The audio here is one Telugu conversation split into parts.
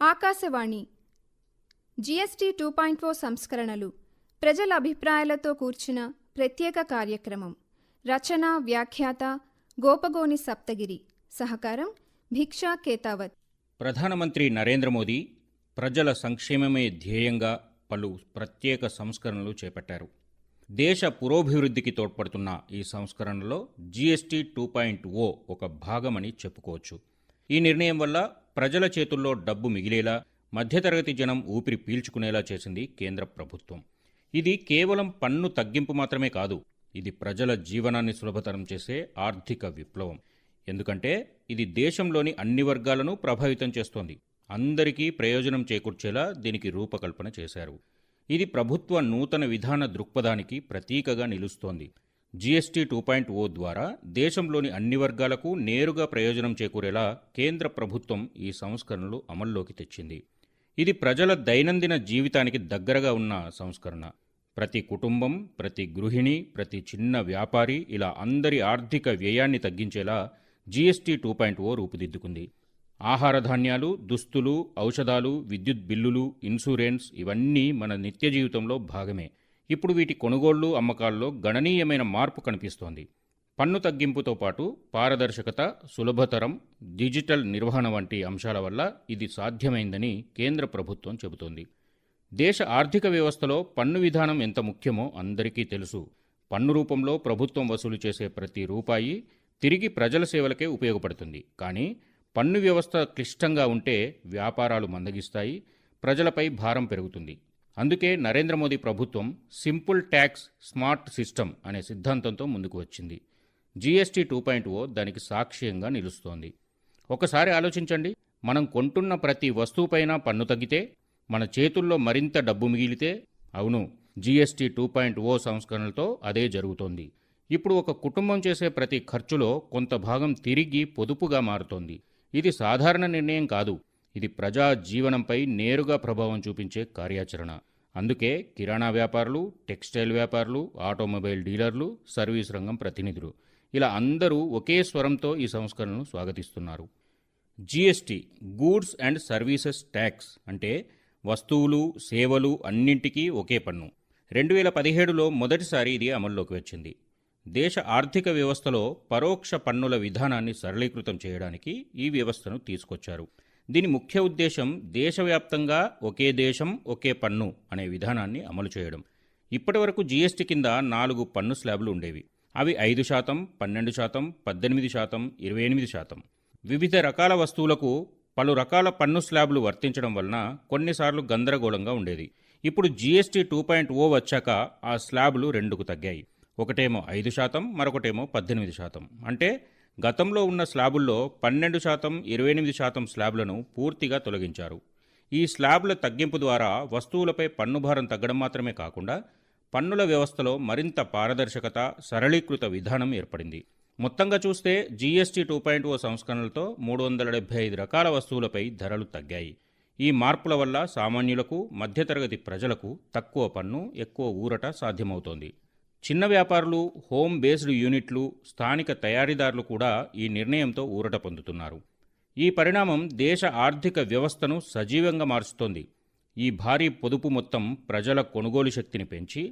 Akashvani. GST two point O సంస్కరణలు ప్రజల అభిప్రాయాలతో కూర్చిన ప్రత్యేక కార్యక్రమం రచన వ్యాఖ్యాత గోపగోని సప్తగిరి. సహకారం భిక్షా కేతావత్. ప్రధానమంత్రి నరేంద్ర మోదీ ప్రజల సంక్షేమమే ధ్యేయంగా పలు ప్రత్యేక సంస్కరణలు చేపట్టారు. దేశ పురోభివృద్ధికి తోడ్పడుతున్న ఈ సంస్కరణలో జీఎస్టీ టూ పాయింట్ ఓ ఒక భాగమని చెప్పుకోవచ్చు. ఈ నిర్ణయం వల్ల ప్రజల చేతుల్లో డబ్బు మిగిలేలా మధ్యతరగతి జనం ఊపిరి పీల్చుకునేలా చేసింది కేంద్ర ప్రభుత్వం. ఇది కేవలం పన్ను తగ్గింపు మాత్రమే కాదు ఇది ప్రజల జీవనాన్ని సులభతరం చేసే ఆర్థిక విప్లవం. ఎందుకంటే ఇది దేశంలోని అన్ని వర్గాలను ప్రభావితం చేస్తోంది. అందరికీ ప్రయోజనం చేకూర్చేలా దీనికి రూపకల్పన చేశారు. ఇది ప్రభుత్వ నూతన విధాన దృక్పథానికి ప్రతీకగా నిలుస్తోంది. జీఎస్టీ టూ పాయింట్ ఓ ద్వారా దేశంలోని అన్ని వర్గాలకు నేరుగా ప్రయోజనం చేకూరేలా కేంద్ర ప్రభుత్వం ఈ సంస్కరణలు అమల్లోకి తెచ్చింది. ఇది ప్రజల దైనందిన జీవితానికి దగ్గరగా ఉన్న సంస్కరణ. ప్రతి కుటుంబం ప్రతి గృహిణి ప్రతి చిన్న వ్యాపారి ఇలా అందరి ఆర్థిక వ్యయాన్ని తగ్గించేలా జీఎస్టీ టూ పాయింట్ ఓ రూపుదిద్దుకుంది. ఆహార ధాన్యాలు దుస్తులు ఔషధాలు విద్యుత్ బిల్లులు ఇన్సూరెన్స్ ఇవన్నీ మన నిత్య జీవితంలో భాగమే. ఇప్పుడు వీటి కొనుగోళ్ళు అమ్మకాల్లో గణనీయమైన మార్పు కనిపిస్తోంది. పన్ను తగ్గింపుతో పాటు పారదర్శకత సులభతరం డిజిటల్ నిర్వహణ వంటి అంశాల వల్ల ఇది సాధ్యమైందని కేంద్ర ప్రభుత్వం చెబుతోంది. దేశ ఆర్థిక వ్యవస్థలో పన్ను విధానం ఎంత ముఖ్యమో అందరికీ తెలుసు. పన్ను రూపంలో ప్రభుత్వం వసూలు చేసే ప్రతి రూపాయి తిరిగి ప్రజల సేవలకే ఉపయోగపడుతుంది. కానీ పన్ను వ్యవస్థ క్లిష్టంగా ఉంటే వ్యాపారాలు మందగిస్తాయి ప్రజలపై భారం పెరుగుతుంది. అందుకే నరేంద్ర మోదీ ప్రభుత్వం సింపుల్ ట్యాక్స్ స్మార్ట్ సిస్టమ్ అనే సిద్ధాంతంతో ముందుకు వచ్చింది. జీఎస్టీ టూ పాయింట్ ఓ దానికి సాక్ష్యంగా నిలుస్తోంది. ఒకసారి ఆలోచించండి. మనం కొంటున్న ప్రతి వస్తువుపైన పన్ను తగ్గితే మన చేతుల్లో మరింత డబ్బు మిగిలితే అవును జీఎస్టీ టూ పాయింట్ ఓ సంస్కరణలతో అదే జరుగుతోంది. ఇప్పుడు ఒక కుటుంబం చేసే ప్రతి ఖర్చులో కొంత భాగం తిరిగి పొదుపుగా మారుతోంది. ఇది సాధారణ నిర్ణయం కాదు. ఇది ప్రజా జీవనంపై నేరుగా ప్రభావం చూపించే కార్యాచరణ. అందుకే కిరాణా వ్యాపారులు టెక్స్టైల్ వ్యాపారులు ఆటోమొబైల్ డీలర్లు సర్వీస్ రంగం ప్రతినిధులు. ఇలా అందరూ ఒకే స్వరంతో ఈ సంస్కరణను స్వాగతిస్తున్నారు. GST goods and services tax అంటే వస్తువులు సేవలు అన్నింటికీ ఒకే పన్ను. రెండు వేల పదిహేడులో మొదటిసారి ఇది అమల్లోకి వచ్చింది. దేశ ఆర్థిక వ్యవస్థలో పరోక్ష పన్నుల విధానాన్ని సరళీకృతం చేయడానికి ఈ వ్యవస్థను తీసుకొచ్చారు. దీని ముఖ్య ఉద్దేశం దేశవ్యాప్తంగా ఒకే దేశం ఒకే పన్ను అనే విధానాన్ని అమలు చేయడం. ఇప్పటివరకు జీఎస్టీ కింద నాలుగు పన్ను స్లాబ్లు ఉండేవి. అవి ఐదు శాతం పన్నెండు శాతం పద్దెనిమిది శాతం ఇరవై ఎనిమిది శాతం. వివిధ రకాల వస్తువులకు పలు రకాల పన్ను స్లాబ్లు వర్తించడం వలన కొన్నిసార్లు గందరగోళంగా ఉండేది. ఇప్పుడు జీఎస్టీ టూ పాయింట్ ఓ వచ్చాక ఆ స్లాబ్లు రెండుకు తగ్గాయి. ఒకటేమో ఐదు శాతం మరొకటేమో పద్దెనిమిది శాతం. అంటే గతంలో ఉన్న స్లాబుల్లో పన్నెండు శాతం ఇరవై ఎనిమిది శాతం స్లాబ్లను పూర్తిగా తొలగించారు. ఈ స్లాబ్ల తగ్గింపు ద్వారా వస్తువులపై పన్ను భారం తగ్గడం మాత్రమే కాకుండా పన్నుల వ్యవస్థలో మరింత పారదర్శకత సరళీకృత విధానం ఏర్పడింది. మొత్తంగా చూస్తే జీఎస్టీ టూ పాయింట్ ఓ సంస్కరణలతో మూడు వందల డెబ్బై ఐదు రకాల వస్తువులపై ధరలు తగ్గాయి. ఈ మార్పుల వల్ల సామాన్యులకు మధ్యతరగతి ప్రజలకు తక్కువ పన్ను ఎక్కువ ఊరట సాధ్యమవుతోంది. చిన్న వ్యాపారులు హోమ్ బేస్డ్ యూనిట్లు స్థానిక తయారీదారులు కూడా ఈ నిర్ణయంతో ఊరట పొందుతున్నారు. ఈ పరిణామం దేశ ఆర్థిక వ్యవస్థను సజీవంగా మారుస్తోంది ఈ భారీ పొదుపు మొత్తం ప్రజల కొనుగోలు శక్తిని పెంచి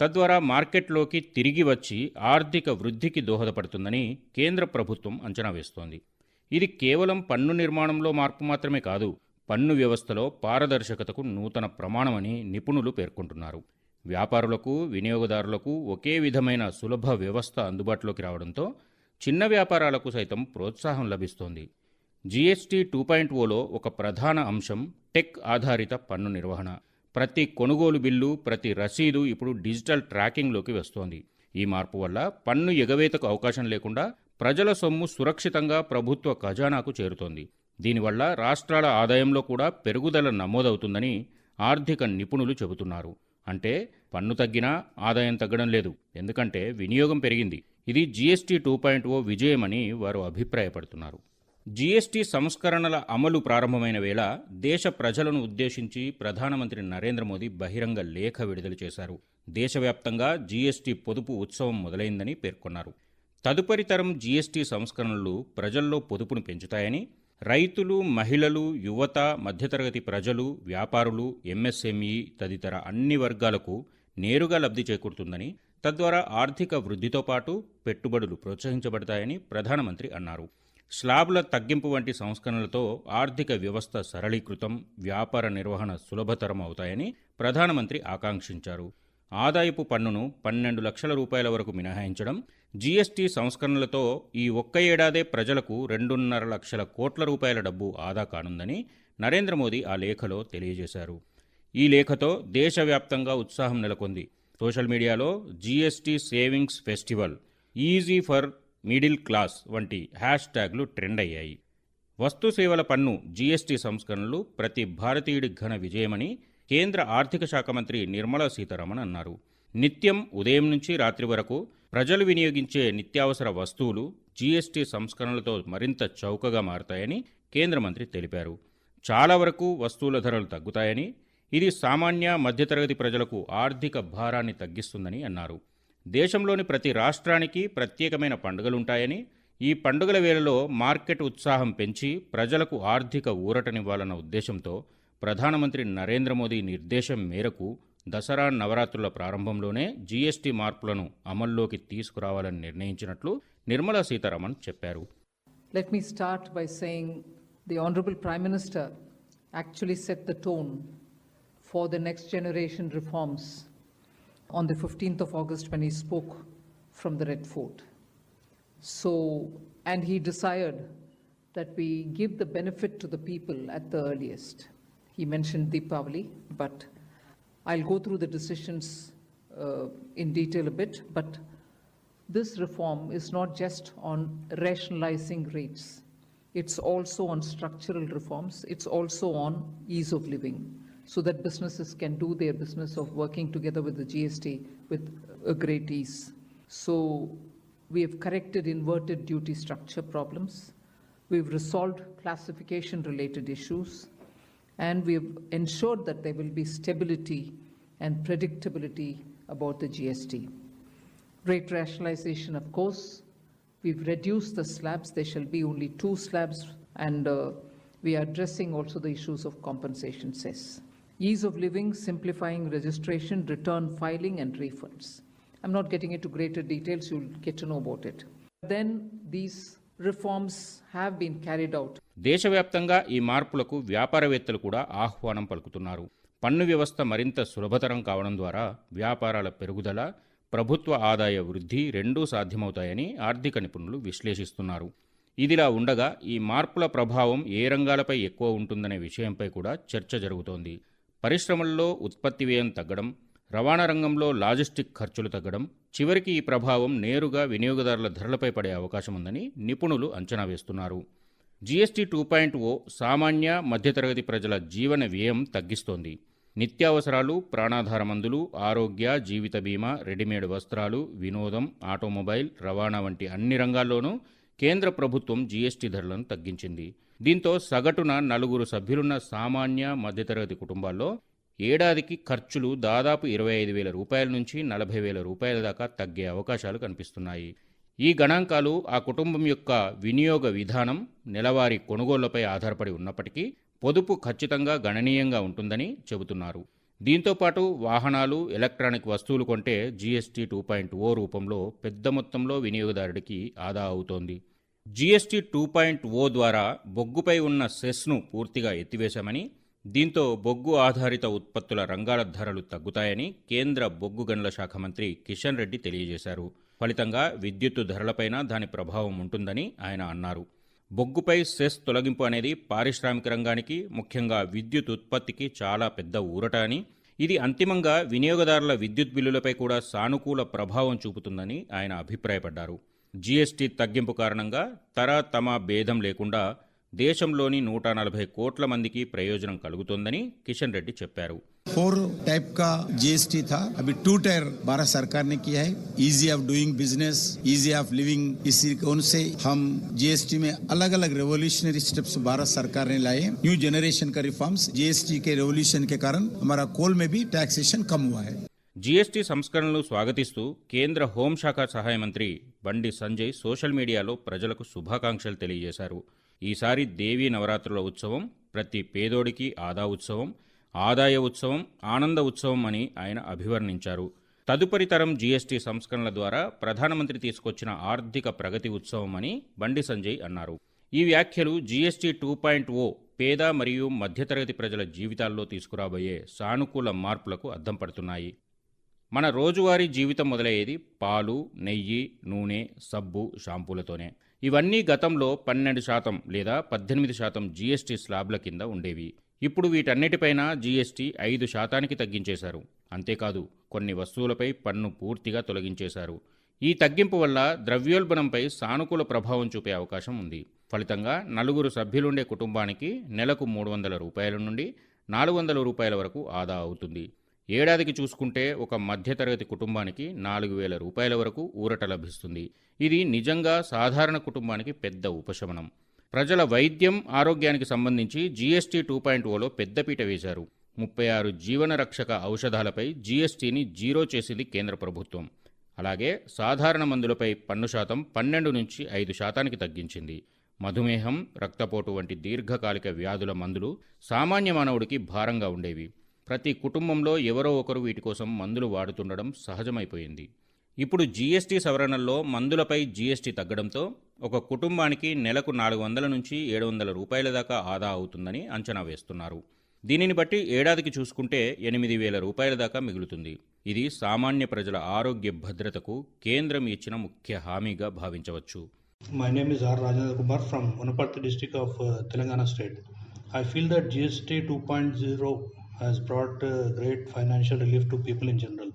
తద్వారా మార్కెట్లోకి తిరిగి వచ్చి ఆర్థిక వృద్ధికి దోహదపడుతుందని కేంద్ర ప్రభుత్వం అంచనా వేస్తోంది. ఇది కేవలం పన్ను నిర్మాణంలో మార్పు మాత్రమే కాదు పన్ను వ్యవస్థలో పారదర్శకతకు నూతన ప్రమాణమని నిపుణులు పేర్కొంటున్నారు. వ్యాపారులకు వినియోగదారులకు ఒకే విధమైన సులభ వ్యవస్థ అందుబాటులోకి రావడంతో చిన్న వ్యాపారాలకు సైతం ప్రోత్సాహం లభిస్తోంది. జీఎస్టీ టూ పాయింట్ ఓలో ఒక ప్రధాన అంశం టెక్ ఆధారిత పన్ను నిర్వహణ. ప్రతి కొనుగోలు బిల్లు ప్రతి రసీదు ఇప్పుడు డిజిటల్ ట్రాకింగ్లోకి వస్తోంది. ఈ మార్పు వల్ల పన్ను ఎగవేతకు అవకాశం లేకుండా ప్రజల సొమ్ము సురక్షితంగా ప్రభుత్వ ఖజానాకు చేరుతోంది. దీనివల్ల రాష్ట్రాల ఆదాయంలో కూడా పెరుగుదల నమోదవుతుందని ఆర్థిక నిపుణులు చెబుతున్నారు. అంటే పన్ను తగ్గినా ఆదాయం తగ్గడం లేదు. ఎందుకంటే వినియోగం పెరిగింది. ఇది జీఎస్టీ టూ పాయింట్ ఓ విజయమని వారు అభిప్రాయపడుతున్నారు. జీఎస్టీ సంస్కరణల అమలు ప్రారంభమైన వేళ దేశ ప్రజలను ఉద్దేశించి ప్రధానమంత్రి నరేంద్ర మోదీ బహిరంగ లేఖ విడుదల చేశారు. దేశవ్యాప్తంగా జీఎస్టీ పొదుపు ఉత్సవం మొదలైందని పేర్కొన్నారు. తదుపరి తరం జీఎస్టీ సంస్కరణలు ప్రజల్లో పొదుపును పెంచుతాయని రైతులు మహిళలు యువత మధ్యతరగతి ప్రజలు వ్యాపారులు ఎంఎస్ఎంఈ తదితర అన్ని వర్గాలకు నేరుగా లబ్ధి చేకూరుతుందని తద్వారా ఆర్థిక వృద్ధితో పాటు పెట్టుబడులు ప్రోత్సహించబడతాయని ప్రధానమంత్రి అన్నారు. స్లాబ్ల తగ్గింపు వంటి సంస్కరణలతో ఆర్థిక వ్యవస్థ సరళీకృతం వ్యాపార నిర్వహణ సులభతరం అవుతాయని ప్రధానమంత్రి ఆకాంక్షించారు. ఆదాయపు పన్నును పన్నెండు లక్షల రూపాయల వరకు మినహాయించడం జీఎస్టీ సంస్కరణలతో ఈ ఒక్క ఏడాదే ప్రజలకు రెండున్నర లక్షల కోట్ల రూపాయల డబ్బు ఆదా కానుందని నరేంద్ర మోదీ ఆ లేఖలో తెలియజేశారు. ఈ లేఖతో దేశవ్యాప్తంగా ఉత్సాహం నెలకొంది. సోషల్ మీడియాలో GST savings festival easy for middle class వంటి హ్యాష్ ట్యాగ్లు ట్రెండ్ అయ్యాయి. వస్తు సేవల పన్ను జీఎస్టీ సంస్కరణలు ప్రతి భారతీయుడి ఘన విజయమని కేంద్ర ఆర్థిక శాఖ మంత్రి నిర్మలా సీతారామన్ అన్నారు. నిత్యం ఉదయం నుంచి రాత్రి వరకు ప్రజలు వినియోగించే నిత్యావసర వస్తువులు జీఎస్టీ సంస్కరణలతో మరింత చౌకగా మారతాయని కేంద్ర మంత్రి తెలిపారు. చాలా వరకు వస్తువుల ధరలు తగ్గుతాయని ఇది సామాన్య మధ్యతరగతి ప్రజలకు ఆర్థిక భారాన్ని తగ్గిస్తుందని అన్నారు. దేశంలోని ప్రతి రాష్ట్రానికి ప్రత్యేకమైన పండుగలుంటాయని ఈ పండుగల వేళలో మార్కెట్ ఉత్సాహం పెంచి ప్రజలకు ఆర్థిక ఊరటనివ్వాలన్న ఉద్దేశంతో ప్రధానమంత్రి నరేంద్ర మోదీ నిర్దేశం మేరకు దసరా నవరాత్రుల ప్రారంభంలోనే జీఎస్టీ మార్పులను అమల్లోకి తీసుకురావాలని నిర్ణయించినట్లు నిర్మలా సీతారామన్ చెప్పారు. Let me start by saying the honourable prime minister actually set the tone for the next generation reforms on the fifteenth of August when he spoke from the red fort so and he decide that we give the benefit to the people at the earliest he mention Deepavali but I'll go through the decisions uh, in detail a bit, but this reform is not just on rationalizing rates. It's also on structural reforms. It's also on ease of living so that businesses can do their business of working together with the GST with a great ease. So we have corrected inverted duty structure problems. We've resolved classification related issues. And we've ensured that there will be stability and predictability about the GST. Rate rationalization, of course, we've reduced the slabs. There shall be only two slabs, and uh, we are addressing also the issues of compensation cess. Ease of living, simplifying registration, return filing, and refunds. I'm not getting into greater details, you'll get to know about it. Then these reforms have been carried out దేశవ్యాప్తంగా ఈ మార్పులకు వ్యాపారవేత్తలు కూడా ఆహ్వానం పలుకుతున్నారు. పన్ను వ్యవస్థ మరింత సులభతరం కావడం ద్వారా వ్యాపారాల పెరుగుదల ప్రభుత్వ ఆదాయ వృద్ధి రెండూ సాధ్యమవుతాయని ఆర్థిక నిపుణులు విశ్లేషిస్తున్నారు. ఇదిలా ఉండగా ఈ మార్పుల ప్రభావం ఏ రంగాలపై ఎక్కువ ఉంటుందనే విషయంపై కూడా చర్చ జరుగుతోంది. పరిశ్రమల్లో ఉత్పత్తి వ్యయం తగ్గడం రవాణా రంగంలో లాజిస్టిక్ ఖర్చులు తగ్గడం చివరికి ఈ ప్రభావం నేరుగా వినియోగదారుల ధరలపై పడే అవకాశం ఉందని నిపుణులు అంచనా వేస్తున్నారు. జీఎస్టీ టూ పాయింట్ ఓ సామాన్య మధ్యతరగతి ప్రజల జీవన వ్యయం తగ్గిస్తోంది. నిత్యావసరాలు ప్రాణాధార మందులు ఆరోగ్య జీవిత బీమా రెడీమేడ్ వస్త్రాలు వినోదం ఆటోమొబైల్ రవాణా వంటి అన్ని రంగాల్లోనూ కేంద్ర ప్రభుత్వం జీఎస్టీ ధరలను తగ్గించింది. దీంతో సగటున నలుగురు సభ్యులున్న సామాన్య మధ్యతరగతి కుటుంబాల్లో ఏడాదికి ఖర్చులు దాదాపు ఇరవై ఐదు వేల రూపాయల నుంచి నలభై వేల రూపాయల దాకా తగ్గే అవకాశాలు కనిపిస్తున్నాయి. ఈ గణాంకాలు ఆ కుటుంబం యొక్క వినియోగ విధానం నెలవారీ కొనుగోళ్ళపై ఆధారపడి ఉన్నప్పటికీ పొదుపు ఖచ్చితంగా గణనీయంగా ఉంటుందని చెబుతున్నారు. దీంతోపాటు వాహనాలు ఎలక్ట్రానిక్ వస్తువులు కొంటే జీఎస్టీ టూ పాయింట్ ఓ రూపంలో పెద్ద మొత్తంలో వినియోగదారుడికి ఆదా అవుతోంది. జీఎస్టీ టూ పాయింట్ ఓ ద్వారా బొగ్గుపై ఉన్న సెస్ను పూర్తిగా ఎత్తివేశామని దీంతో బొగ్గు ఆధారిత ఉత్పత్తుల రంగాల ధరలు తగ్గుతాయని కేంద్ర బొగ్గు గనుల శాఖ మంత్రి కిషన్ రెడ్డి తెలియజేశారు. ఫలితంగా విద్యుత్తు ధరలపైన దాని ప్రభావం ఉంటుందని ఆయన అన్నారు. బొగ్గుపై సెస్ తొలగింపు అనేది పారిశ్రామిక రంగానికి ముఖ్యంగా విద్యుత్ ఉత్పత్తికి చాలా పెద్ద ఊరట అని ఇది అంతిమంగా వినియోగదారుల విద్యుత్ బిల్లులపై కూడా సానుకూల ప్రభావం చూపుతుందని ఆయన అభిప్రాయపడ్డారు. జీఎస్టీ తగ్గింపు కారణంగా తర తమ భేదం లేకుండా దేశంలోని నూట నలభై కోట్ల మందికి ప్రయోజనం కలుగుతోందని కిషన్ రెడ్డి చెప్పారు फोर टाइप का जीएसटी था अभी टू टायर भारत सरकार ने किया है ease of doing business ease of living इसी कौन से हम जीएसटी में अलग अलग रेवोल्यूशनरी स्टेप्स भारत सरकार ने लाए न्यू जनरेशन का रिफॉर्म्स जीएसटी के रेवोल्यूशन के कारण हमारा कोल में भी टैक्सेशन कम हुआ है జీఎస్టీ సంస్కరణలు స్వాగతిస్తూ కేంద్ర హోంశాఖ సహాయ మంత్రి బండి సంజయ్ సోషల్ మీడియాలో ప్రజలకు శుభాకాంక్షలు తెలియజేశారు ఈసారి దేవీ నవరాత్రుల ఉత్సవం ప్రతి పేదోడికి ఆదా ఉత్సవం ఆదాయ ఉత్సవం ఆనంద ఉత్సవం అని ఆయన అభివర్ణించారు. తదుపరి తరం జీఎస్టీ సంస్కరణల ద్వారా ప్రధానమంత్రి తీసుకొచ్చిన ఆర్థిక ప్రగతి ఉత్సవం అని బండి సంజయ్ అన్నారు. ఈ వ్యాఖ్యలు జీఎస్టీ టూ పాయింట్ ఓ పేద మరియు మధ్యతరగతి ప్రజల జీవితాల్లో తీసుకురాబోయే సానుకూల మార్పులకు అద్దం పడుతున్నాయి. మన రోజువారీ జీవితం మొదలయ్యేది పాలు నెయ్యి నూనె సబ్బు షాంపూలతోనే. ఇవన్నీ గతంలో పన్నెండు శాతం లేదా పద్దెనిమిది శాతం జీఎస్టీ స్లాబ్ల కింద ఉండేవి. ఇప్పుడు వీటన్నిటిపైన జీఎస్టీ ఐదు శాతానికి తగ్గించేశారు. అంతేకాదు కొన్ని వస్తువులపై పన్ను పూర్తిగా తొలగించేశారు. ఈ తగ్గింపు వల్ల ద్రవ్యోల్బణంపై సానుకూల ప్రభావం చూపే అవకాశం ఉంది. ఫలితంగా నలుగురు సభ్యులుండే కుటుంబానికి నెలకు మూడు వందల రూపాయల నుండి నాలుగు వందల రూపాయల వరకు ఆదా అవుతుంది. ఏడాదికి చూసుకుంటే ఒక మధ్యతరగతి కుటుంబానికి నాలుగు వేల రూపాయల వరకు ఊరట లభిస్తుంది. ఇది నిజంగా సాధారణ కుటుంబానికి పెద్ద ఉపశమనం. ప్రజల వైద్యం ఆరోగ్యానికి సంబంధించి జీఎస్టీ టూ పాయింట్ ఓలో పెద్దపీట వేశారు. ముప్పై ఆరు జీవన రక్షక ఔషధాలపై జీఎస్టీని జీరో చేసింది కేంద్ర ప్రభుత్వం. అలాగే సాధారణ మందులపై పన్ను శాతం పన్నెండు నుంచి ఐదు శాతానికి తగ్గించింది. మధుమేహం రక్తపోటు వంటి దీర్ఘకాలిక వ్యాధుల మందులు సామాన్య మానవుడికి భారంగా ఉండేవి. ప్రతి కుటుంబంలో ఎవరో ఒకరు వీటి కోసం మందులు వాడుతుండడం సహజమైపోయింది. ఇప్పుడు జీఎస్టీ సవరణల్లో మందులపై జీఎస్టీ తగ్గడంతో ఒక కుటుంబానికి నెలకు నాలుగు వందల నుంచి ఏడు వందల రూపాయల దాకా ఆదా అవుతుందని అంచనా వేస్తున్నారు. దీనిని బట్టి ఏడాదికి చూసుకుంటే ఎనిమిది వేల రూపాయల దాకా మిగులుతుంది. ఇది సామాన్య ప్రజల ఆరోగ్య భద్రతకు కేంద్రం ఇచ్చిన ముఖ్య హామీగా భావించవచ్చు. My name is R Rajendra Kumar from from Munaparthi district of uh, Telangana state. I feel that GST 2.0 has brought uh, great financial relief to people in general.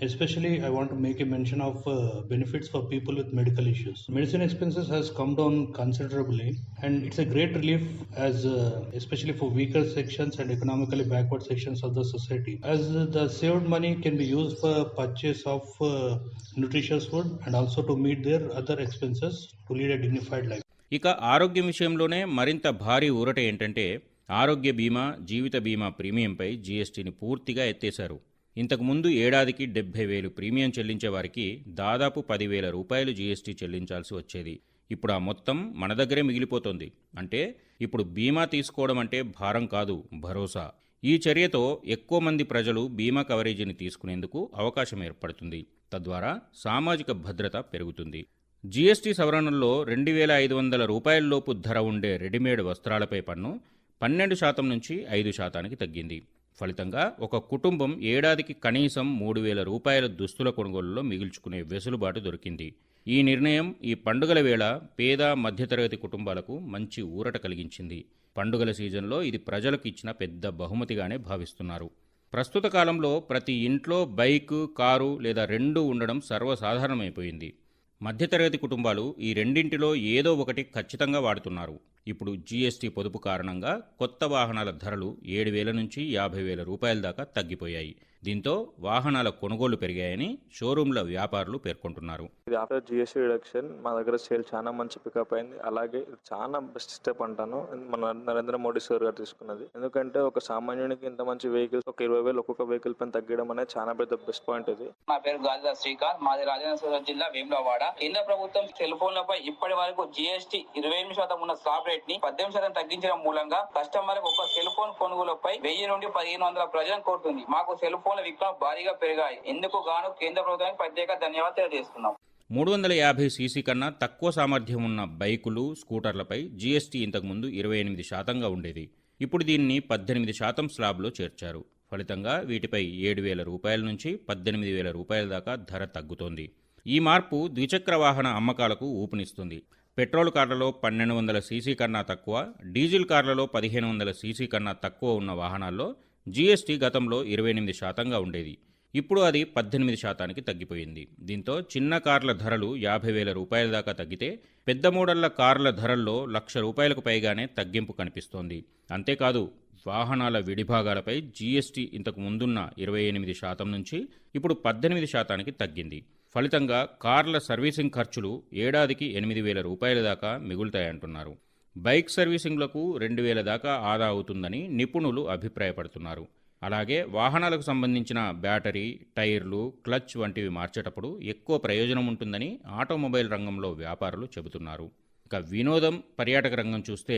Especially, I want to make a mention of uh, benefits for people with medical issues. Medicine expenses has come down considerably, and it's a great relief as, uh, especially for weaker sections and economically backward sections of the society. As uh, the saved money can be used for purchase of uh, nutritious food and also to meet their other expenses to lead a dignified life. ఇక ఆరోగ్యం విషయంలోనే మరింత భారీ ఊరట ఏంటంటే ఆరోగ్య బీమా జీవిత బీమా ప్రీమియంపై జీఎస్టీని పూర్తిగా ఎత్తేశారు. ఇంతకుముందు ఏడాదికి డెబ్బై వేలు ప్రీమియం చెల్లించే వారికి దాదాపు పదివేల రూపాయలు జీఎస్టీ చెల్లించాల్సి వచ్చేది. ఇప్పుడు ఆ మొత్తం మన దగ్గరే మిగిలిపోతుంది. అంటే ఇప్పుడు బీమా తీసుకోవడం అంటే భారం కాదు భరోసా. ఈ చర్యతో ఎక్కువ మంది ప్రజలు బీమా కవరేజీని తీసుకునేందుకు అవకాశం ఏర్పడుతుంది. తద్వారా సామాజిక భద్రత పెరుగుతుంది. జీఎస్టీ సవరణల్లో రెండు వేల ఐదు వందల రూపాయలలోపు ధర ఉండే రెడీమేడ్ వస్త్రాలపై పన్ను పన్నెండు శాతం నుంచి ఐదు శాతానికి తగ్గింది. ఫలితంగా ఒక కుటుంబం ఏడాదికి కనీసం మూడు వేల రూపాయల దుస్తుల కొనుగోలులో మిగుల్చుకునే వెసులుబాటు దొరికింది. ఈ నిర్ణయం ఈ పండుగల వేళ పేద మధ్యతరగతి కుటుంబాలకు మంచి ఊరట కలిగించింది. పండుగల సీజన్లో ఇది ప్రజలకు ఇచ్చిన పెద్ద బహుమతిగానే భావిస్తున్నారు. ప్రస్తుత కాలంలో ప్రతి ఇంట్లో బైక్ కారు లేదా రెండు ఉండడం సర్వసాధారణమైపోయింది. మధ్యతరగతి కుటుంబాలు ఈ రెండింటిలో ఏదో ఒకటి ఖచ్చితంగా వాడుతున్నారు. ఇప్పుడు జీఎస్టీ పొదుపు కారణంగా కొత్త వాహనాల ధరలు ఏడు వేల నుంచి యాభై వేల రూపాయల దాకా తగ్గిపోయాయి. దీంతో వాహనాల కొనుగోలు పెరిగాయని షోరూంల వ్యాపారులు పేర్కొంటున్నారు. ఇది ఆఫ్టర్ జిఎస్టీ రిడక్షన్ మా దగ్గర సేల్ చాలా మంచి పికప్ అయింది. అలాగే చాలా బెస్ట్ స్టెప్ అంటాను. మన నరేంద్ర మోడీ సార్ గారు తీసుకున్నది. ఎందుకంటే ఒక సామాన్యునికి ఇంత మంచి వెహికల్స్ ఒక ఇరవై వేలు ఒక్కొక్క వెహికల్ పైన తగ్గడం అనేది చాలా పెద్ద బెస్ట్ పాయింట్ ఇది. నా పేరు గాజుల శ్రీకాంత్. మాది రాజేంద్ర జిల్లా వేములవాడ. కేంద్ర ప్రభుత్వం సెల్ ఫోన్లపై ఇప్పటి వరకు జీఎస్టీ ఇరవై ఎనిమిది శాతం ఉన్న స్లాబ్ రేట్ని పద్దెనిమిది శాతం తగ్గించడం మూలంగా కస్టమర్ ఒక సెల్ ఫోన్ కొనుగోలుపై వెయ్యి నుండి పదిహేను వందల ప్రజలను కోరుతుంది. మాకు సెల్ ఫోన్ల విప్లవం భారీగా పెరిగాయి. ఇందుకు గాను కేంద్ర ప్రభుత్వానికి ప్రత్యేక ధన్యవాదాలు తెలియజేస్తున్నాం. మూడు వందల యాభై సీసీ కన్నా తక్కువ సామర్థ్యం ఉన్న బైకులు స్కూటర్లపై జీఎస్టీ ఇంతకుముందు ఇరవై ఎనిమిది శాతంగా ఉండేది. ఇప్పుడు దీన్ని పద్దెనిమిది శాతం స్లాబ్లో చేర్చారు. ఫలితంగా వీటిపై ఏడు వేల రూపాయల నుంచి పద్దెనిమిది వేల రూపాయల దాకా ధర తగ్గుతోంది. ఈ మార్పు ద్విచక్ర వాహన అమ్మకాలకు ఊపునిస్తుంది. పెట్రోల్ కార్లలో పన్నెండు వందల సీసీ కన్నా తక్కువ డీజిల్ కార్లలో పదిహేను వందల సీసీ కన్నా తక్కువ ఉన్న వాహనాల్లో జీఎస్టీ గతంలో ఇరవై ఎనిమిది శాతంగా ఉండేది. ఇప్పుడు అది పద్దెనిమిది శాతానికి తగ్గిపోయింది. దీంతో చిన్న కార్ల ధరలు యాభై వేల రూపాయల దాకా తగ్గితే పెద్ద మోడళ్ళ కార్ల ధరల్లో లక్ష రూపాయలకు పైగానే తగ్గింపు కనిపిస్తోంది. అంతేకాదు వాహనాల విడిభాగాలపై జీఎస్టీ ఇంతకు ముందున్న ఇరవై ఎనిమిది శాతం నుంచి ఇప్పుడు పద్దెనిమిది శాతానికి తగ్గింది. ఫలితంగా కార్ల సర్వీసింగ్ ఖర్చులు ఏడాదికి ఎనిమిది వేల రూపాయల దాకా మిగులుతాయంటున్నారు. బైక్ సర్వీసింగ్లకు రెండు వేల దాకా ఆదా అవుతుందని నిపుణులు అభిప్రాయపడుతున్నారు. అలాగే వాహనాలకు సంబంధించిన బ్యాటరీ టైర్లు క్లచ్ వంటివి మార్చేటప్పుడు ఎక్కువ ప్రయోజనం ఉంటుందని ఆటోమొబైల్ రంగంలో వ్యాపారులు చెబుతున్నారు. ఇక వినోదం పర్యాటక రంగం చూస్తే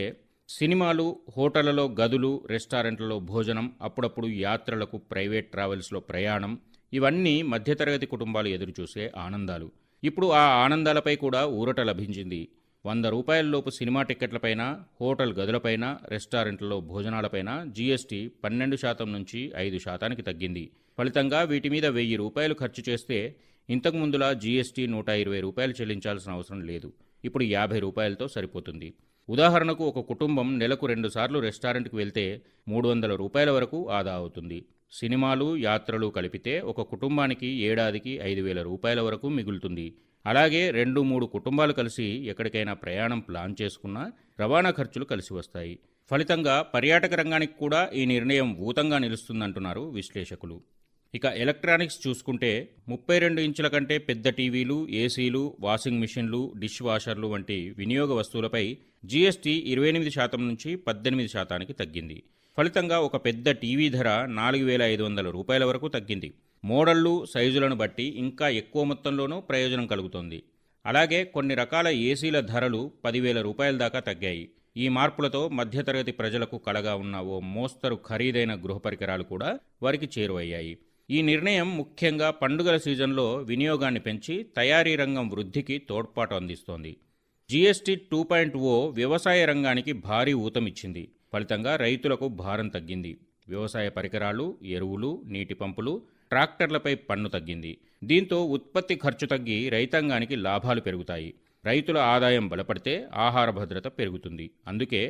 సినిమాలు హోటళ్ళలో గదులు రెస్టారెంట్లలో భోజనం అప్పుడప్పుడు యాత్రలకు ప్రైవేట్ ట్రావెల్స్లో ప్రయాణం ఇవన్నీ మధ్యతరగతి కుటుంబాలు ఎదురుచూసే ఆనందాలు. ఇప్పుడు ఆ ఆనందాలపై కూడా ఊరట లభించింది. వంద రూపాయలలోపు సినిమా టిక్కెట్లపైన హోటల్ గదులపైన రెస్టారెంట్లలో భోజనాలపైన జీఎస్టీ పన్నెండు శాతం నుంచి ఐదు శాతానికి తగ్గింది. ఫలితంగా వీటి మీద వెయ్యి రూపాయలు ఖర్చు చేస్తే ఇంతకు ముందులా జీఎస్టీ నూట ఇరవై రూపాయలు చెల్లించాల్సిన అవసరం లేదు. ఇప్పుడు యాభై రూపాయలతో సరిపోతుంది. ఉదాహరణకు ఒక కుటుంబం నెలకు రెండుసార్లు రెస్టారెంట్కి వెళ్తే మూడు వందల రూపాయల వరకు ఆదా అవుతుంది. సినిమాలు యాత్రలు కలిపితే ఒక కుటుంబానికి ఏడాదికి ఐదు వేల రూపాయల వరకు మిగులుతుంది. అలాగే రెండు మూడు కుటుంబాలు కలిసి ఎక్కడికైనా ప్రయాణం ప్లాన్ చేసుకున్నా రవాణా ఖర్చులు కలిసి వస్తాయి. ఫలితంగా పర్యాటక రంగానికి కూడా ఈ నిర్ణయం ఊతంగా నిలుస్తుందంటున్నారు విశ్లేషకులు. ఇక ఎలక్ట్రానిక్స్ చూసుకుంటే ముప్పై రెండు ఇంచుల కంటే పెద్ద టీవీలు ఏసీలు వాషింగ్ మిషన్లు డిష్ వాషర్లు వంటి వినియోగ వస్తువులపై జీఎస్టీ ఇరవై ఎనిమిది శాతం నుంచి పద్దెనిమిది శాతానికి తగ్గింది. ఫలితంగా ఒక పెద్ద టీవీ ధర నాలుగు వేల ఐదు వందల రూపాయల వరకు తగ్గింది. మోడళ్ళు సైజులను బట్టి ఇంకా ఎక్కువ మొత్తంలోనూ ప్రయోజనం కలుగుతోంది. అలాగే కొన్ని రకాల ఏసీల ధరలు పదివేల రూపాయల దాకా తగ్గాయి. ఈ మార్పులతో మధ్యతరగతి ప్రజలకు కలగా ఉన్న ఓ మోస్తరు ఖరీదైన గృహ పరికరాలు కూడా వారికి చేరువయ్యాయి. ఈ నిర్ణయం ముఖ్యంగా పండుగల సీజన్లో వినియోగాన్ని పెంచి తయారీ రంగం వృద్ధికి తోడ్పాటు అందిస్తోంది. జీఎస్టీ టూ పాయింట్ ఓ వ్యవసాయ రంగానికి భారీ ఊతమిచ్చింది. ఫలితంగా రైతులకు భారం తగ్గింది. వ్యవసాయ పరికరాలు ఎరువులు నీటి పంపులు ట్రాక్టర్లపై పన్ను తగ్గింది. దీంతో ఉత్పత్తి ఖర్చు తగ్గి రైతాంగానికి లాభాలు పెరుగుతాయి. రైతుల ఆదాయం బలపడితే ఆహార భద్రత పెరుగుతుంది. అందుకే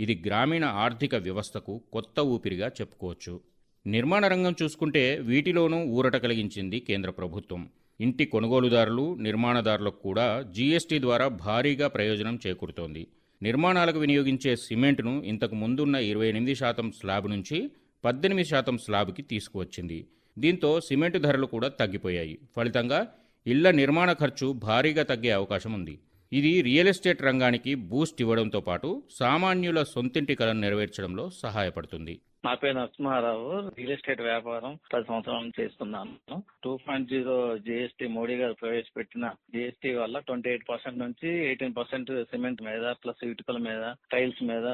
ఇది గ్రామీణ ఆర్థిక వ్యవస్థకు కొత్త ఊపిరిగా చెప్పుకోవచ్చు. నిర్మాణ రంగం చూసుకుంటే వీటిలోనూ ఊరట కలిగించింది కేంద్ర ప్రభుత్వం. ఇంటి కొనుగోలుదారులు నిర్మాణదారులకు కూడా జీఎస్టీ ద్వారా భారీగా ప్రయోజనం చేకూరుతోంది. నిర్మాణాలకు వినియోగించే సిమెంట్ను ఇంతకు ముందున్న ఇరవై ఎనిమిది శాతం స్లాబ్ నుంచి పద్దెనిమిది శాతం స్లాబ్కి తీసుకువచ్చింది. దీంతో సిమెంట్ ధరలు కూడా తగ్గిపోయాయి. ఫలితంగా ఇళ్ళ నిర్మాణ ఖర్చు భారీగా తగ్గే అవకాశం ఉంది. ఇది రియల్ ఎస్టేట్ రంగానికి బూస్ట్ ఇవ్వడంతో పాటు సామాన్యుల సొంతింటి కలను నెరవేర్చడంలో సహాయపడుతుంది. నా పేరు నరసింహారావు. రియల్ ఎస్టేట్ వ్యాపారం పది సంవత్సరాల నుంచి చేస్తున్నాను. Two point zero GST Modi గారు ప్రవేశపెట్టిన జీఎస్టీ వల్ల ట్వంటీ ఎయిట్ పర్సెంట్ నుంచి ఎయిటీన్ పర్సెంట్ సిమెంట్ మీద ప్లస్ ఇటుకల మీద టైల్స్ మీద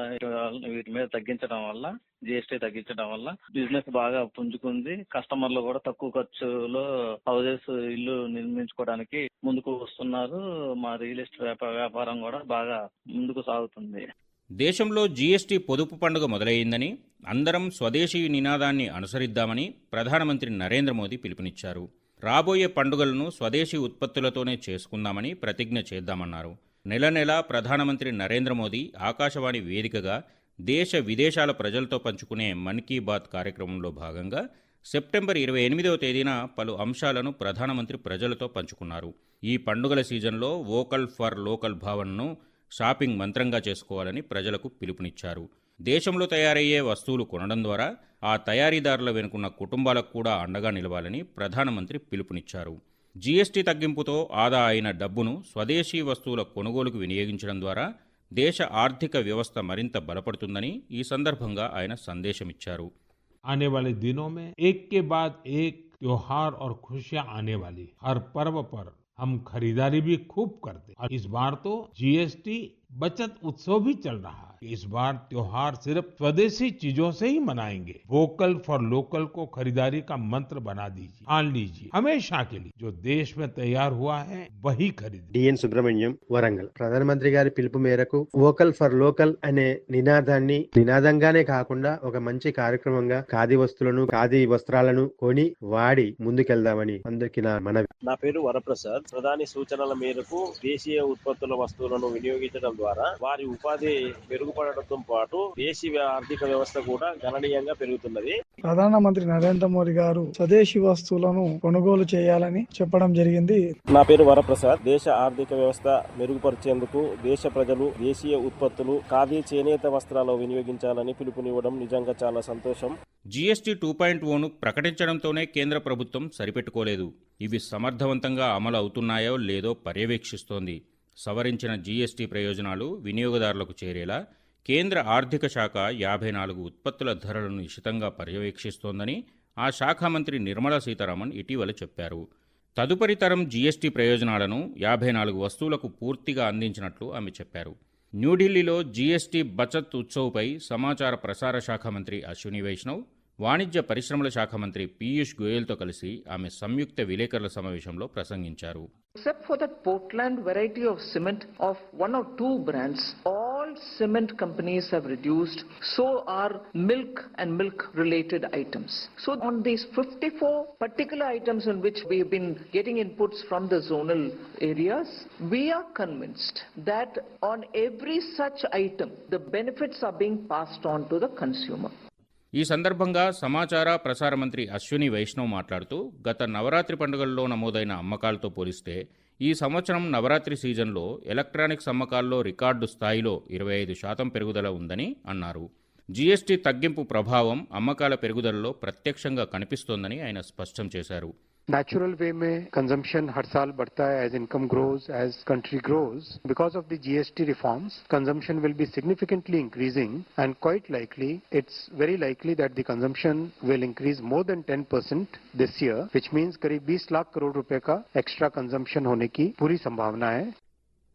వీటి మీద తగ్గించడం వల్ల జీఎస్టీ తగ్గించడం వల్ల బిజినెస్ బాగా పుంజుకుంది. కస్టమర్లు కూడా తక్కువ ఖర్చులో హౌసెస్ ఇల్లు నిర్మించుకోవడానికి ముందుకు వస్తున్నారు. మా రియల్ ఎస్టేట్ వ్యాపారం కూడా బాగా ముందుకు సాగుతుంది. దేశంలో జీఎస్టీ పొదుపు పండుగ మొదలయ్యిందని అందరం స్వదేశీ నినాదాన్ని అనుసరిద్దామని ప్రధానమంత్రి నరేంద్ర మోదీ పిలుపునిచ్చారు. రాబోయే పండుగలను స్వదేశీ ఉత్పత్తులతోనే చేసుకుందామని ప్రతిజ్ఞ చేద్దామన్నారు. నెల నెలా ప్రధానమంత్రి నరేంద్ర మోదీ ఆకాశవాణి వేదికగా దేశ విదేశాల ప్రజలతో పంచుకునే మన్ కీ బాత్ కార్యక్రమంలో భాగంగా సెప్టెంబర్ ఇరవై ఎనిమిదవ తేదీన పలు అంశాలను ప్రధానమంత్రి ప్రజలతో పంచుకున్నారు. ఈ పండుగల సీజన్లో వోకల్ ఫర్ లోకల్ భావనను షాపింగ్ మంత్రంగా చేసుకోవాలని ప్రజలకు పిలుపునిచ్చారు దేశంలో తయారయ్యే వస్తువులు కొనడం ద్వారా ఆ తయారీదారుల వెనుకున్న కుటుంబాలకు కూడా అండగా నిలవాలని ప్రధానమంత్రి పిలుపునిచ్చారు జీఎస్టీ తగ్గింపుతో ఆదా అయిన డబ్బును స్వదేశీ వస్తువుల కొనుగోలుకు వినియోగించడం ద్వారా దేశ ఆర్థిక వ్యవస్థ మరింత బలపడుతుందని ఈ సందర్భంగా ఆయన సందేశమిచ్చారు आने वाले दिनों में एक के बाद एक त्योहार और खुशियां आने वाली हर पर्व पर हम खरीदारी भी खूब करते हैं। और इस बार तो जीएसटी बचत उत्सव भी चल रहा है। इस बार त्योहार सिर्फ स्वदेशी चीजों से ही मनाएंगे वोकल फॉर लोकल को खरीदारी का मंत्र बना दीजिए मान लीजिए हमेशा के लिए जो देश में तैयार हुआ है वही खरीदे డిఎన్ సుబ్రహ్మణ్యం వరంగల్ ప్రధానమంత్రి గారి పిలుపు మేరకు వోకల్ ఫర్ లోకల్ అనే నినాదాన్ని నినాదంగానే కాకుండా ఒక మంచి కార్యక్రమంగా ఖాదీ వస్తువులను ఖాదీ వస్త్రాలను కొని వాడి ముందుకెళ్దామని అందరికీ నా మనవి నా పేరు వరప్రసాద్ ప్రధాని సూచనల మేరకు దేశీయ ఉత్పత్తుల వస్తువులను వినియోగించడం ద్వారా వారి ఉపాధి మెరుగుపడటంతో పాటు దేశీయ ఆర్థిక వ్యవస్థ కూడా గణనీయంగా పెరుగుతున్నది. ప్రధానమంత్రి నరేంద్ర మోదీ గారు స్వదేశీ వస్తువులను కొనుగోలు చేయాలని చెప్పడం జరిగింది. నా పేరు వరప్రసాద్. దేశ ఆర్థిక వ్యవస్థ మెరుగుపరిచేందుకు దేశ ప్రజలు దేశీయ ఉత్పత్తులు ఖాదీ చేనేత వస్త్రాలు వినియోగించాలని పిలుపునివ్వడం నిజంగా చాలా సంతోషం. జీఎస్టీ టూ పాయింట్ ఓను ప్రకటించడంతోనే కేంద్ర ప్రభుత్వం సరిపెట్టుకోలేదు. ఇవి సమర్థవంతంగా అమలు అవుతున్నాయో లేదో పర్యవేక్షిస్తోంది. సవరించిన జీఎస్టీ ప్రయోజనాలు వినియోగదారులకు చేరేలా కేంద్ర ఆర్థిక శాఖ యాభై నాలుగు ఉత్పత్తుల ధరలను నిశితంగా పర్యవేక్షిస్తోందని ఆ శాఖ మంత్రి నిర్మలా సీతారామన్ ఇటీవల చెప్పారు. తదుపరి తరం జీఎస్టీ ప్రయోజనాలను యాభై నాలుగు వస్తువులకు పూర్తిగా అందించినట్లు ఆమె చెప్పారు. న్యూఢిల్లీలో జీఎస్టీ బచత్ ఉత్సవ్పై సమాచార ప్రసార శాఖ మంత్రి అశ్విని వైష్ణవ్ వాణిజ్య పరిశ్రమల శాఖ మంత్రి పీయూష్ గోయల్తో కలిసి ఆమె సంయుక్త విలేకరుల సమావేశంలో ప్రసంగించారు Except for that Portland variety of cement of one or two brands, all cement companies have reduced. So are milk and milk related items. So on these 54 particular items on which we have been getting inputs from the zonal areas, we are convinced that on every such item, the benefits are being passed on to the consumer. ఈ సందర్భంగా సమాచార ప్రసార మంత్రి అశ్విని వైష్ణవ్ మాట్లాడుతూ గత నవరాత్రి పండుగల్లో నమోదైన అమ్మకాలతో పోలిస్తే ఈ సంవత్సరం నవరాత్రి సీజన్లో ఎలక్ట్రానిక్స్ అమ్మకాల్లో రికార్డు స్థాయిలో ఇరవై ఐదు శాతం పెరుగుదల ఉందని అన్నారు. జీఎస్టీ తగ్గింపు ప్రభావం అమ్మకాల పెరుగుదలలో ప్రత్యక్షంగా కనిపిస్తోందని ఆయన స్పష్టం చేశారు. नेचुरल वे में कंजम्पशन हर साल बढ़ता है as income grows as country grows because of the GST reforms consumption will be significantly increasing and quite likely it's very likely that the consumption will increase more than 10 percent this year which means करीब 20 लाख करोड़ रुपए का एक्स्ट्रा कंजम्पशन होने की पूरी संभावना है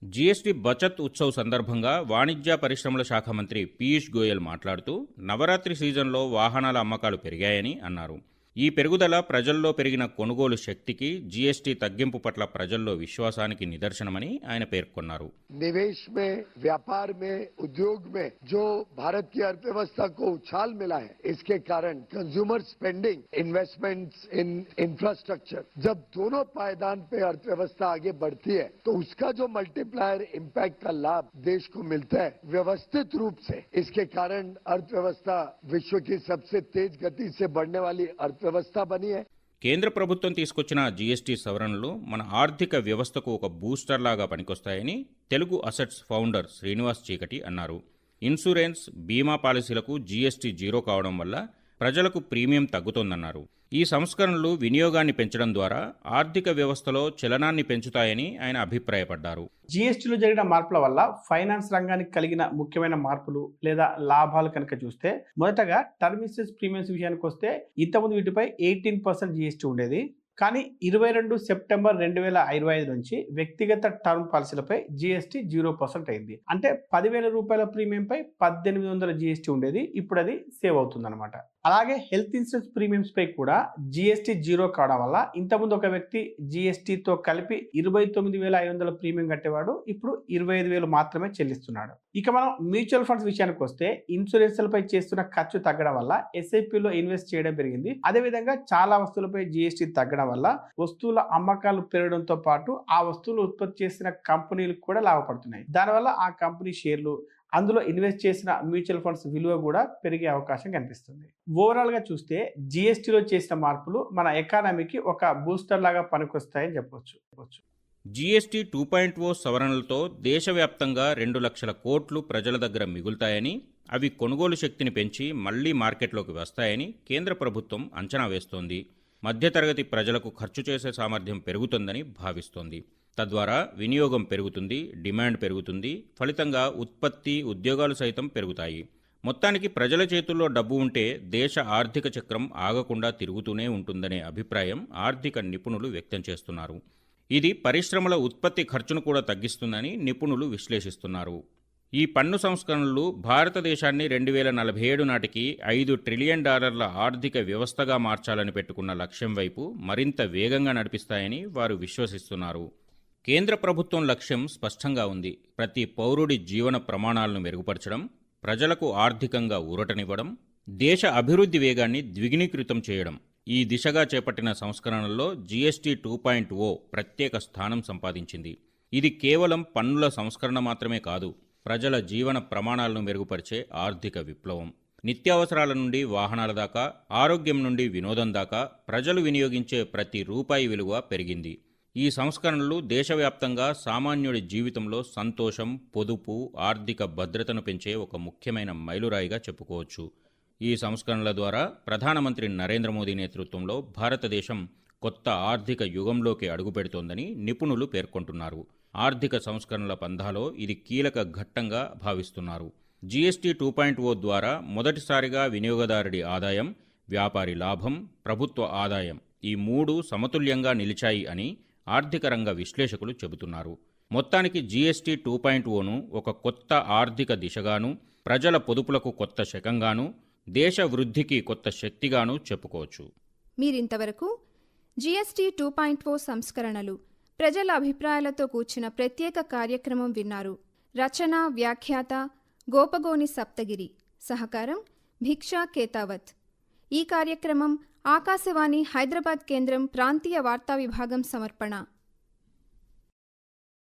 జీఎస్టీ బచత్ ఉత్సవ్ సందర్భంగా వాణిజ్య పరిశ్రమల శాఖ మంత్రి పీయూష్ గోయల్ మాట్లాడుతూ నవరాత్రి సీజన్లో వాహనాల అమ్మకాలు పెరిగాయని అన్నారు ఈ పెరుగుదల ప్రజల్లో పెరిగిన కొనుగోలు శక్తికి జీఎస్టీ తగ్గింపు పట్ల ప్రజల్లో విశ్వాసానికి నిదర్శనమని ఆయన పేర్కొన్నారు निवेश में व्यापार में उद्योग में जो भारत की अर्थव्यवस्था को उछाल मिला है इसके कारण consumer spending investments in infrastructure जब दोनों पायदान पे अर्थव्यवस्था आगे बढ़ती है तो उसका जो मल्टीप्लायर इम्पैक्ट का लाभ देश को मिलता है व्यवस्थित रूप से इसके कारण अर्थव्यवस्था विश्व की सबसे तेज गति से बढ़ने वाली अर्थव्यवस्था बनी है కేంద్ర ప్రభుత్వం తీసుకొచ్చిన జీఎస్టీ సవరణలు మన ఆర్థిక వ్యవస్థకు ఒక బూస్టర్ లాగా పనికొస్తాయని తెలుగు అసెట్స్ ఫౌండర్ శ్రీనివాస్ చీకటి అన్నారు ఇన్సూరెన్స్ బీమా పాలసీలకు జీఎస్టీ జీరో కావడం వల్ల ప్రజలకు ప్రీమియం తగ్గుతోందన్నారు. ఈ సంస్కరణలు వినియోగాన్ని పెంచడం ద్వారా ఆర్థిక వ్యవస్థలో చలనాన్ని పెంచుతాయని ఆయన అభిప్రాయపడ్డారు. జీఎస్టీలో జరిగిన మార్పుల వల్ల ఫైనాన్స్ రంగానికి కలిగిన ముఖ్యమైన మార్పులు లేదా లాభాలు కనుక చూస్తే మొదటగా టర్మ్ ఇన్సూరెన్స్ ప్రీమియమ్స్ విషయానికి వస్తే ఇంతకుముందు వీటిపై ఎయిటీన్ పర్సెంట్ జీఎస్టీ ఉండేది. కానీ ఇరవై రెండు సెప్టెంబర్ రెండు వేల ఇరవై ఐదు నుంచి వ్యక్తిగత టర్మ్ పాలసీలపై జీఎస్టీ జీరో పర్సెంట్ అయింది. అంటే పదివేల రూపాయల ప్రీమియంపై పద్దెనిమిది వందల జీఎస్టీ ఉండేది. ఇప్పుడు అది సేవ్ అవుతుంది అనమాట అలాగే హెల్త్ ఇన్సూరెన్స్ ప్రీమియమ్స్ పై కూడా జీఎస్టీ జీరో కావడం వల్ల ఇంతకుముందు ఒక వ్యక్తి జీఎస్టీతో కలిపి ఇరవై తొమ్మిది వేల ఐదు వందల ప్రీమియం కట్టేవాడు ఇప్పుడు ఇరవై ఐదు వేలు మాత్రమే చెల్లిస్తున్నాడు. ఇక మనం మ్యూచువల్ ఫండ్స్ విషయానికి వస్తే ఇన్సూరెన్స్లపై చేస్తున్న ఖర్చు తగ్గడం వల్ల ఎస్ఐపిలో ఇన్వెస్ట్ చేయడం పెరిగింది. అదేవిధంగా చాలా వస్తువులపై జీఎస్టీ తగ్గడం వల్ల వస్తువుల అమ్మకాలు పెరగడంతో పాటు ఆ వస్తువులు ఉత్పత్తి చేసిన కంపెనీలు కూడా లాభపడుతున్నాయి. దానివల్ల ఆ కంపెనీ షేర్లు అందులో ఇన్వెస్ట్ చేసిన మ్యూచువల్ ఫండ్స్ విలువ కూడా పెరిగే అవకాశం కనిపిస్తుంది. ఓవరాల్గా చూస్తే జిఎస్టీలో చేసిన మార్పులు మన ఎకానమీకి ఒక బూస్టర్ లాగా పనికొస్తాయని చెప్పవచ్చు చెప్పొచ్చు జీఎస్టీ టూ పాయింట్ ఓ సవరణలతో దేశవ్యాప్తంగా రెండు లక్షల కోట్లు ప్రజల దగ్గర మిగులుతాయని అవి కొనుగోలు శక్తిని పెంచి మళ్ళీ మార్కెట్లోకి వస్తాయని కేంద్ర ప్రభుత్వం అంచనా వేస్తోంది. మధ్యతరగతి ప్రజలకు ఖర్చు చేసే సామర్థ్యం పెరుగుతుందని భావిస్తోంది. తద్వారా వినియోగం పెరుగుతుంది డిమాండ్ పెరుగుతుంది ఫలితంగా ఉత్పత్తి ఉద్యోగాలు సైతం పెరుగుతాయి. మొత్తానికి ప్రజల చేతుల్లో డబ్బు ఉంటే దేశ ఆర్థిక చక్రం ఆగకుండా తిరుగుతూనే ఉంటుందనే అభిప్రాయం ఆర్థిక నిపుణులు వ్యక్తం చేస్తున్నారు. ఇది పరిశ్రమల ఉత్పత్తి ఖర్చును కూడా తగ్గిస్తుందని నిపుణులు విశ్లేషిస్తున్నారు. ఈ పన్ను సంస్కరణలు భారతదేశాన్ని రెండు వేల నలభై ఏడు నాటికి ఐదు ట్రిలియన్ డాలర్ల ఆర్థిక వ్యవస్థగా మార్చాలని పెట్టుకున్న లక్ష్యం వైపు మరింత వేగంగా నడిపిస్తాయని వారు విశ్వసిస్తున్నారు. కేంద్ర ప్రభుత్వం లక్ష్యం స్పష్టంగా ఉంది. ప్రతి పౌరుడి జీవన ప్రమాణాలను మెరుగుపరచడం ప్రజలకు ఆర్థికంగా ఊరటనివ్వడం దేశ అభివృద్ధి వేగాన్ని ద్విగుణీకృతం చేయడం. ఈ దిశగా చేపట్టిన సంస్కరణల్లో జీఎస్టీ టూ పాయింట్ ఓ ప్రత్యేక స్థానం సంపాదించింది. ఇది కేవలం పన్నుల సంస్కరణ మాత్రమే కాదు ప్రజల జీవన ప్రమాణాలను మెరుగుపరిచే ఆర్థిక విప్లవం. నిత్యావసరాల నుండి వాహనాల దాకా ఆరోగ్యం నుండి వినోదం దాకా ప్రజలు వినియోగించే ప్రతి రూపాయి విలువ పెరిగింది. ఈ సంస్కరణలు దేశవ్యాప్తంగా సామాన్యుడి జీవితంలో సంతోషం పొదుపు ఆర్థిక భద్రతను పెంచే ఒక ముఖ్యమైన మైలురాయిగా చెప్పుకోవచ్చు. ఈ సంస్కరణల ద్వారా ప్రధానమంత్రి నరేంద్ర మోదీ నేతృత్వంలో భారతదేశం కొత్త ఆర్థిక యుగంలోకి అడుగుపెడుతోందని నిపుణులు పేర్కొంటున్నారు. ఆర్థిక సంస్కరణల పంధాలో ఇది కీలక ఘట్టంగా భావిస్తున్నారు. జీఎస్టీ టూ పాయింట్ ఓ ద్వారా మొదటిసారిగా వినియోగదారుడి ఆదాయం వ్యాపారి లాభం ప్రభుత్వ ఆదాయం ఈ మూడు సమతుల్యంగా నిలిచాయి అని ఆర్థిక రంగ విశ్లేషకులు చెబుతున్నారు. మొత్తానికి జీఎస్టీ టూ పాయింట్ ఓను ఒక కొత్త ఆర్థిక దిశగాను ప్రజల పొదుపులకు కొత్త శకంగాను దేశ వృద్ధికి కొత్త శక్తిగాను చెప్పుకోవచ్చు. మీరింతవరకు జీఎస్టీ టూ పాయింట్ ఓ సంస్కరణలు ప్రజల అభిప్రాయాలతో కూర్చిన ప్రత్యేక కార్యక్రమం విన్నారు రచన వ్యాఖ్యాత గోపగోని సప్తగిరి. సహకారం భిక్షా కేతావత్. ఈ కార్యక్రమం ఆకాశవాణి హైదరాబాద్ కేంద్రం ప్రాంతీయ వార్తా విభాగం సమర్పణ.